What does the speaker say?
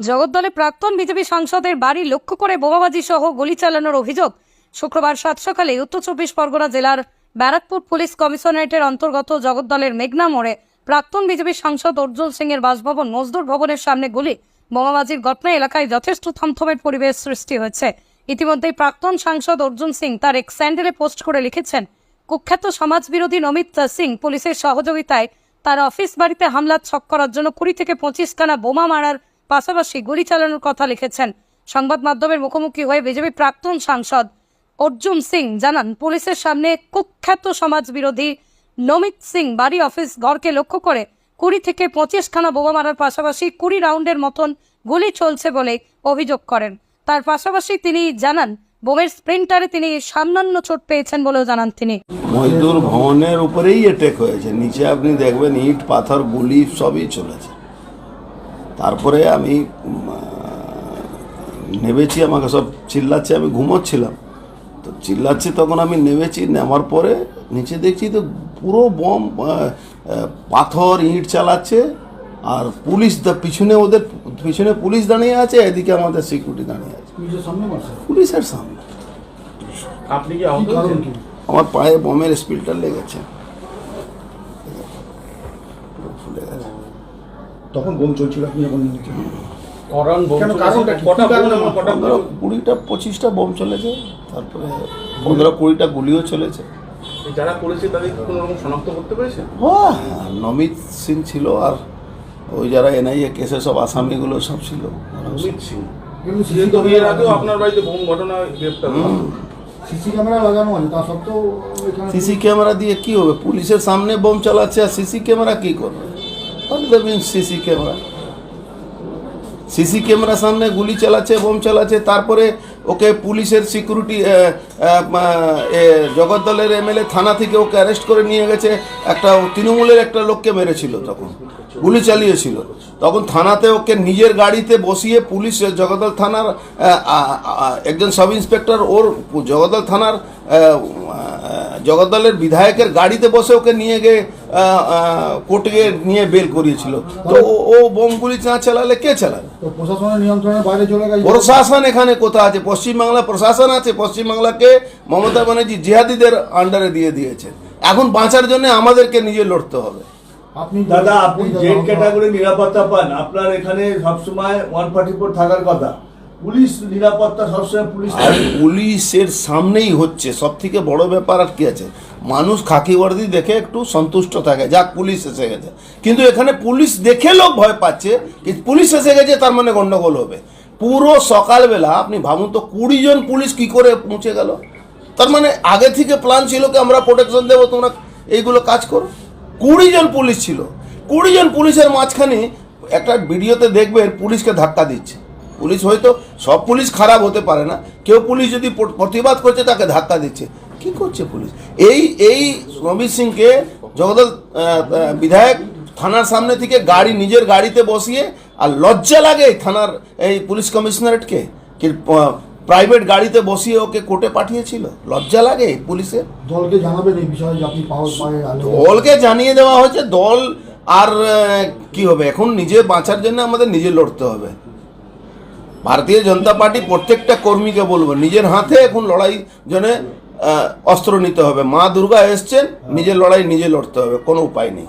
জগদ্দলে প্রাক্তন বিজেপি সাংসদের বাড়ি লক্ষ্য করে বোমাবাজি সহ গুলি চালানোর অভিযোগ শুক্রবার সাত সকালে উত্তর চব্বিশ পরগনা জেলার ব্যারাকপুর পুলিশ কমিশনারেটের অন্তর্গত জগদ্দলের মেঘনা মোড়ে প্রাক্তন বিজেপি সাংসদ অর্জুন সিং এর বাসভবন মজদুর ভবনের সামনে গুলি, বোমাবাজির ঘটনায় এলাকায় যথেষ্ট থমথমের পরিবেশ সৃষ্টি হয়েছে। ইতিমধ্যেই প্রাক্তন সাংসদ অর্জুন সিং তার এক স্যান্ডেলে পোস্ট করে লিখেছেন, কুখ্যাত সমাজবিরোধী নমিত সিং পুলিশের সহযোগিতায় তার অফিস বাড়িতে হামলা ছক করার জন্য কুড়ি থেকে পঁচিশ খানা বোমা মারার পাশাপাশি গুলি চালানোর কথা লিখেছেন সংবাদ মাধ্যমের মুখোমুখি হয়ে বিজেপি প্রাক্তন সাংসদ অর্জুন সিং জানান, পুলিশের সামনে কুখ্যাত সমাজ বিরোধী নমিত সিং বাড়ি অফিস ঘরকে লক্ষ্য করে কুড়ি থেকে পঁচিশ খানা বোমা মারার পাশাপাশি কুড়ি রাউন্ডের মতন গুলি চলছে বলে অভিযোগ করেন। তার পাশাপাশি তিনি জানান, বোমের স্প্রিন্টারে তিনি সামান্য চোট পেয়েছেন বলেও জানান তিনি। মজদুর ভবনের উপরেই অ্যাটেক হয়েছে। নিচে আপনি দেখবেন ইট, পাথর, গুলি সবই চলেছে। তারপরে আমি নেমেছি আমাকে সব চিল্লাচ্ছে আমি ঘুমোচ্ছিলাম। তো চিল্লাচ্ছে তখন আমি নেমেছি নেওয়ার পরে নিচে দেখছি তো পুরো বম পাথর ইট চালাচ্ছে আর পুলিশ দা- পিছনে ওদের পিছনে পুলিশ দাঁড়িয়ে আছে এদিকে আমাদের সিকিউরিটি দাঁড়িয়ে আছে। পুলিশের সামনে আপনি কি আমার পায়ে বমের স্পিলটা লেগেছে পুরো ফুলে গেছে তখন বোম চলছিল আপনি যখন বোম? কুড়িটা পঁচিশটা বোম চলেছে তারপরে পনেরো কুড়িটা গুলিও চলেছে। যারা করেছে তাদের কি কোনো রকম শনাক্ত করতে পেরেছেন হ্যাঁ, নমিত সিং ছিল আর ওই যারা এনআইএ কেসে সব আসামিগুলো সব ছিল অমিত সিং। বিয়ের আগেও আপনার বাড়িতে বোম গ্রেপ্তার সিসি ক্যামেরা লাগানো আছে তা সত্ত্বেও সিসি ক্যামেরা দিয়ে কি হবে? পুলিশের সামনে বোম চালাচ্ছে আর সিসি ক্যামেরা কি করবে? সিসি ক্যামেরা সিসি ক্যামেরা সামনে গুলি চালাচ্ছে, বোম চালাচ্ছে, তারপরে ওকে পুলিশের সিকিউরিটি জগদ্দলের এমএলএ থানা থেকে ওকে অ্যারেস্ট করে নিয়ে গেছে। একটা তৃণমূলের একটা লোককে মেরেছিল তখন, গুলি চালিয়েছিল। তখন থানাতে ওকে নিজের গাড়িতে বসিয়ে পুলিশ জগদ্দল থানার একজন সাব ইন্সপেক্টর ওর জগদ্দল থানার জগদ্দলের বিধায়কের গাড়িতে বসে ওকে নিয়ে গিয়ে কোর্টে নিয়ে বেল করিয়েছিল। তো ও- বোমগুলি না চালালে কে চালাবে? প্রশাসনের নিয়ন্ত্রণের বাইরে চলে গেছে। প্রশাসন এখানে কোথায় আছে? পশ্চিমবাংলা প্রশাসন আছে? পশ্চিমবাংলাকে মমতা ব্যানার্জি জিহাদিদের আন্ডারে দিয়ে দিয়েছে। এখন বাঁচার জন্য আমাদেরকে নিজে লড়তে হবে। আপনি দাদা আপনি জেড ক্যাটাগরি নিরাপত্তা পান। আপনার এখানে সবসময় ওয়ান ফর্টি ফোর থাকার কথা। পুলিশ নিরাপত্তা সবসময় পুলিশ পুলিশের সামনেই হচ্ছে। সব থেকে বড় ব্যাপার আর কি আছে? মানুষ খাকি বর্দি দেখে একটু সন্তুষ্ট থাকে। যাক, পুলিশ এসে গেছে। কিন্তু এখানে পুলিশ দেখে লোক ভয় পাচ্ছে পুলিশ এসে গেছে, তার মানে গন্ডগোল হবে। পুরো সকালবেলা আপনি ভাবুন তো, কুড়ি জন পুলিশ কি করে পৌঁছে গেল? তার মানে আগে থেকে প্ল্যান ছিল কি আমরা প্রোটেকশন দেবো, তোমরা এইগুলো কাজ করো? কুড়ি জন পুলিশ ছিল। কুড়ি জন পুলিশের মাঝখানে একটা ভিডিওতে দেখবেন, পুলিশকে ধাক্কা দিচ্ছে। পুলিশ হয়তো, সব পুলিশ খারাপ হতে পারে না। কেউ পুলিশ যদি প্রতিবাদ করছে, তাকে ধাক্কা দিচ্ছে। কি করছে পুলিশ? এই এই রবি সিংকে জগদল বিধায়ক থানার সামনে থেকে গাড়ি নিজের গাড়িতে বসিয়ে আর লজ্জা লাগে থানার এই পুলিশ কমিশনারেটকে? কি প্রাইভেট গাড়িতে বসিয়ে ওকে কোর্টে পাঠিয়েছিল? লজ্জা লাগে পুলিশে দলকে জানাবেন এই বিষয়ে আপনি দলকে জানিয়ে দেওয়া হয়েছে দল আর কি হবে? এখন নিজে বাঁচার জন্য আমাদের নিজে লড়তে হবে। ভারতীয় জনতা পার্টি প্রত্যেকটা কর্মীকে বলব নিজের হাতে এখন লড়াই জন্য অস্ত্র নিতে হবে। মা দুর্গা এসছেন নিজের লড়াই নিজে লড়তে হবে কোনো উপায় নেই।